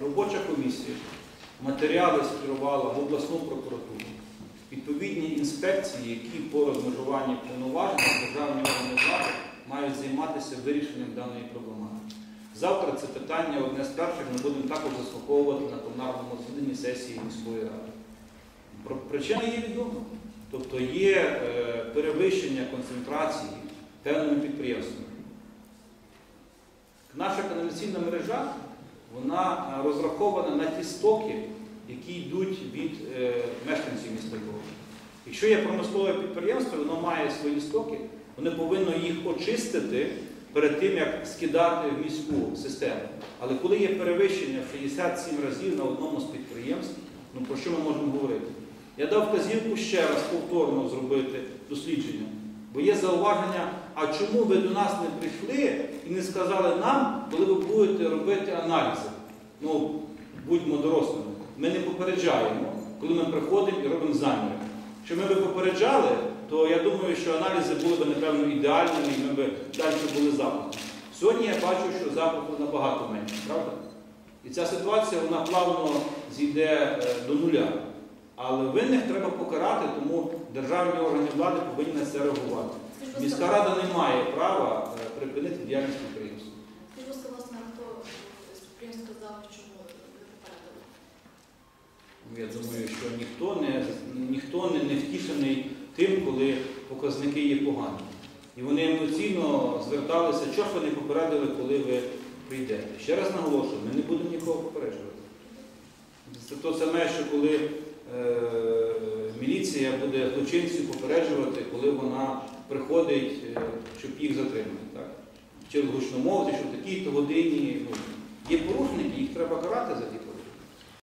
робоча комісія матеріали скерувала в обласну прокуратуру. Відповідні інспекції, які по розмежуванні повноважень державної органи влади мають займатися вирішенням даної проблематики. Завтра це питання одне з перших ми будемо також заслуховувати на пленарному засіданні сесії міської ради. Причина є відома. Тобто є е, перевищення концентрації певними підприємствами. Наша каналізаційна мережа вона е, розрахована на ті стоки, які йдуть від е, мешканців міста Львова. Якщо є промислове підприємство, воно має свої стоки, воно повинно їх очистити перед тим, як скидати в міську систему. Але коли є перевищення в 67 разів на одному з підприємств, ну про що ми можемо говорити? Я дав вказівку ще раз повторно зробити дослідження, бо є зауваження, а чому ви до нас не прийшли і не сказали нам, коли ви будете робити аналізи? Ну, будьмо дорослими. Ми не попереджаємо, коли ми приходимо і робимо заміри. Якщо ми би попереджали, то я думаю, що аналізи були б, напевно, ідеальними і ми б далі були запуску. Сьогодні я бачу, що запуску набагато менше, правда? І ця ситуація вона плавно зійде е, до нуля. Але винних треба покарати, тому державні органи влади повинні на це реагувати. Міська рада не має права е, припинити діяльність підприємства. скажіть, будь ласка, власне, хто з підприємств сказав, чому ви попередили? Я думаю, що ніхто не, ніхто не, не втішений тим, коли показники є погані. І вони емоційно зверталися, ж ви не попередили, коли ви прийдете. Ще раз наголошую, ми не будемо нікого попереджувати. Це то саме, що коли е, міліція буде злочинців попереджувати, коли вона приходить, е, щоб їх затримати. Так? Чи гучномовити, що в такій-то годині ну, є порушники, їх треба карати за ті